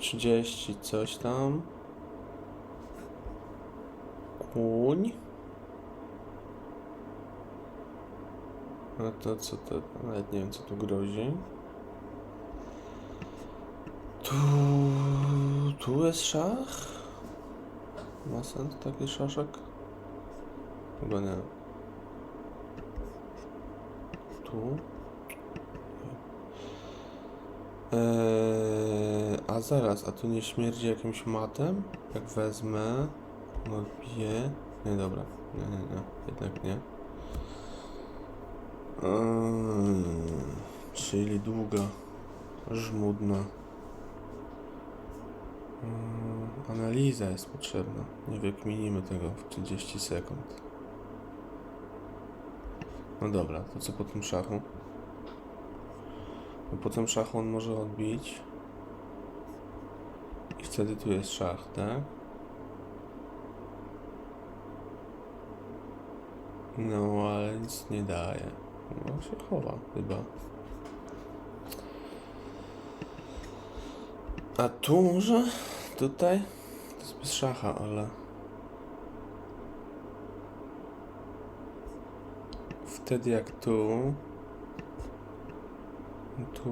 30 coś tam. Kuń. A to co to? Nawet nie wiem co tu grozi. Tu, tu jest szach? Ma sens taki szaszek? Chyba nie. Tu? Eee, zaraz, a tu nie śmierdzi jakimś matem? Jak wezmę, no bije. Nie, dobra. Nie, nie, nie. Jednak nie. Eee, czyli długa. Żmudna. Eee, analiza jest potrzebna. Nie wykminimy tego w 30 sekund. No dobra, to co po tym szachu? No po tym szachu on może odbić. Wtedy tu jest szach, tak? No, ale nic nie daje. No, się chowa chyba. A tu może? Tutaj? To jest bez szacha, ale... Wtedy jak tu... Tu...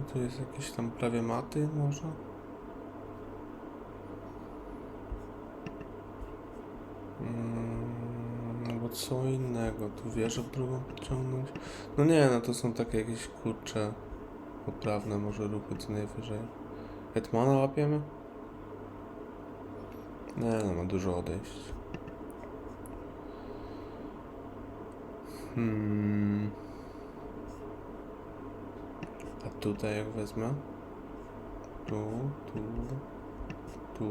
I tu jest jakieś tam prawie maty może? Mm, No bo co innego, tu wieżę próbą ciągnąć. No nie, no to są takie jakieś kurcze poprawne może ruchy co najwyżej. Hetmana łapiemy? Nie, no ma dużo odejść. Hmm. A tutaj jak wezmę? Tu, tu, tu.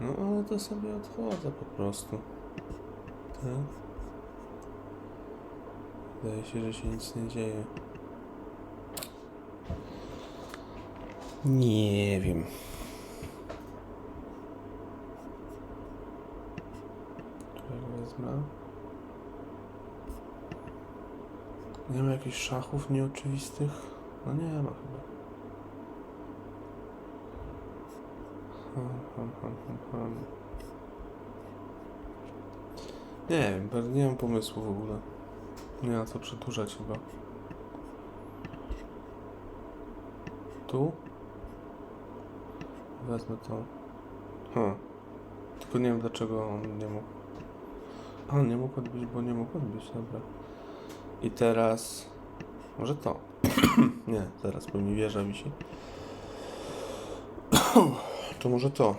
No ale to sobie odchodzę po prostu. Tak? Wydaje się, że się nic nie dzieje. Nie wiem. Tu jak wezmę. Nie ma jakichś szachów nieoczywistych? No nie ma chyba. Ham, ham, ham. Nie wiem, nie mam pomysłu w ogóle. Nie ma co przedłużać chyba. Tu? Wezmę to. Ha. Tylko nie wiem dlaczego on nie mógł. A, nie mógł odbić, bo nie mógł odbić, dobra. I teraz... Może to. nie, zaraz, bo mi wieża wisi. to może to.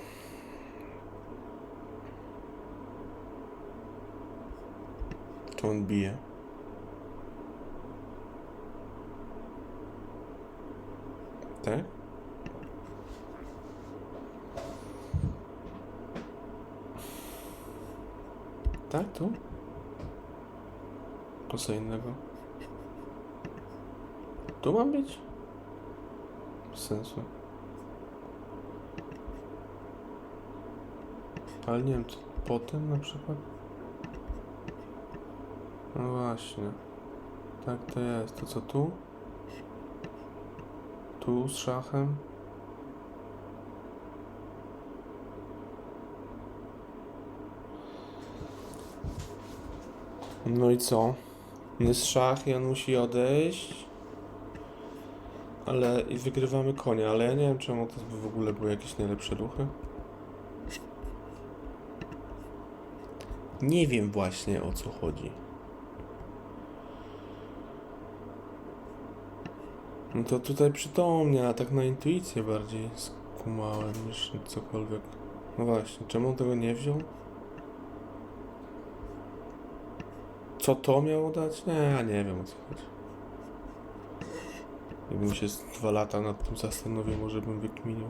To on bije. Tak? Tak, tu? Co innego? Tu mam być? Bez sensu. Ale nie wiem, co potem na przykład? No właśnie. Tak to jest. To co tu? Tu z szachem? No i co? Jest szach i on musi odejść. Ale i wygrywamy konia, ale ja nie wiem czemu to by w ogóle były jakieś najlepsze ruchy. Nie wiem właśnie o co chodzi. No to tutaj przytomnie, a tak na intuicję bardziej skumałem niż cokolwiek. No właśnie, czemu on tego nie wziął? Co to miało dać? Nie, ja nie wiem o co chodzi. Jakbym się z dwa lata nad tym zastanowił, może bym wykminił.